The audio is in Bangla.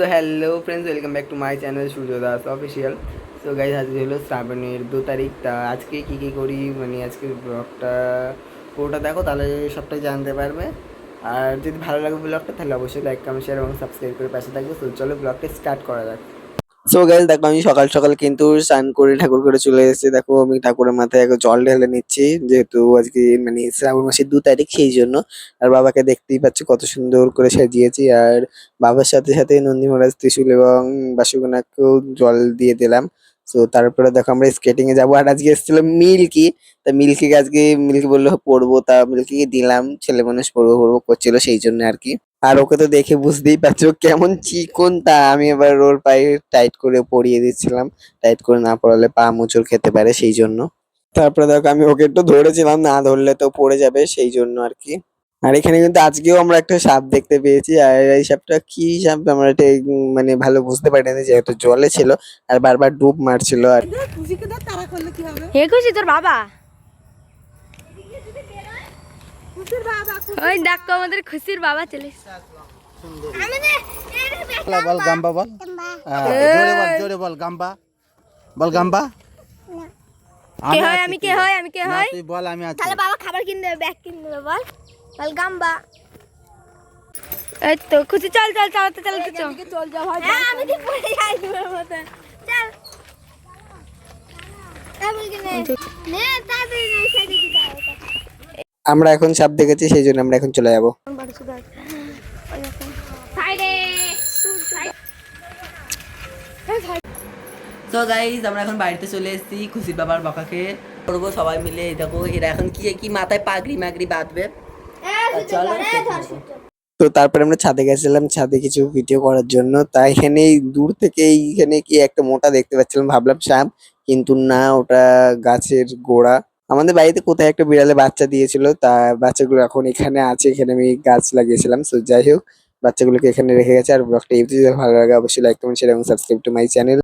তো hello friends welcome back to my channel Surya Das official so guys আজকে হলো শ্রাবণের দু তারিখ তা আজকে কী কী করি? মানে আজকে ব্লগটা পুরোটা দেখো, তাহলে সবটাই জানতে পারবে। আর যদি ভালো লাগে ব্লগটা তাহলে অবশ্যই লাইক কমেন্ট শেয়ার এবং সাবস্ক্রাইব করে পাশে থাকবে। তো চলো ব্লগটা স্টার্ট করা যাক। সো গাইজ দেখো, আমি সকাল সকাল কিন্তু স্নান করে ঠাকুর করে চলে এসেছি। দেখো, আমি ঠাকুরের মাথায় একবার জল ঢেলে নিচ্ছি, যেহেতু আজকে মানে শ্রাবণ মাসের দু তারিখ, সেই জন্য। আর বাবাকে দেখতেই পাচ্ছি, কত সুন্দর করে সাজিয়েছি। আর বাবার সাথে সাথে নন্দী মহারাজ ত্রিশুল এবং বাসুকনাকেও জল দিয়ে দিলাম। তো তারপরে দেখো আমরা স্কেটিং এ যাব। আর আজকে এসেছিল মিল্কি। তা মিল্কিকে আজকে মিল্কি বলল পড়ব তা মিল্কিকে দিলাম, ছেলে মানুষ পড়ব পড়ব করছিল সেই জন্য আর কি। আর ওকে তো দেখে বুঝতেই পারছ কেমন চিকন তা। আমি এবার ওর পায়ে টাইট করে পরিয়ে দিচ্ছিলাম। টাইট করে না পড়ালে পা মুচুর খেতে পারে সেই জন্য। তারপরে দেখো আমি ওকে একটু ধরেছিলাম, না ধরলে তো পড়ে যাবে সেই জন্য আর কি। আর এখানে কিন্তু আজকেও আমরা একটা সাপ দেখতে পেয়েছি আর এই সাপটা কি সাপ আমরা এটা মানে ভালো বুঝতে পারিনি যেহেতু জলে ছিল আর বারবার ডুব মারছিল আর খুশিকে ধর তারা করলে কি হবে? হে খুশি তোর বাবা? ওই দেখো আমাদের খুশির বাবা চলে বল বল গাম্বা বল। হ্যাঁ, জোরে বল জোরে বল গাম্বা। বল গাম্বা। কে হয় আমি কে হয় বল। আমি কে হয়? তুই বল আমি আছি। তাহলে বাবা খাবার কিনে দেবে ব্যাগ কিনে দেবে বল। গাম্বা। এই তো খুশি চল চল চালাতে চালাতে চল। চল যা ভাই। হ্যাঁ আমি কি পড়ে যাই তোমার মতন। চল। আমরা এখন সাপ দেখেছি সেই জন্য আমরা এখন চলে যাব। তো গাইজ আমরা এখন বাড়িতে চলে এসেছি খুশির বাবার বাবাকে। করব সবাই মিলে এই দেখো এরা এখন কি কি মাথায় পাগড়ি মাগড়ি বাঁধবে। তো তারপরে আমরা ছাদে গেছিলাম ছাদে কিছু ভিডিও করার জন্য। তাই এখানে দূর থেকে এইখানে কি একটা মোটা দেখতে পাচ্ছিলাম ভাবলাম সাপ কিন্তু না ওটা গাছের গোড়া। আমাদের বাড়িতে কোথায় একটা বিড়ালে বাচ্চা দিয়েছিল তা বাচ্চাগুলো এখন এখানে আছে এখানে আমি গাছ লাগিয়েছিলাম। তো যাই হোক বাচ্চাগুলোকে এখানে রেখে গেছে আর ব্লগটা ইউটিউবে ভালো লাগে অবশ্যই লাইক কমেন্ট শেয়ার এবং সাবস্ক্রাইব টু মাই চ্যানেল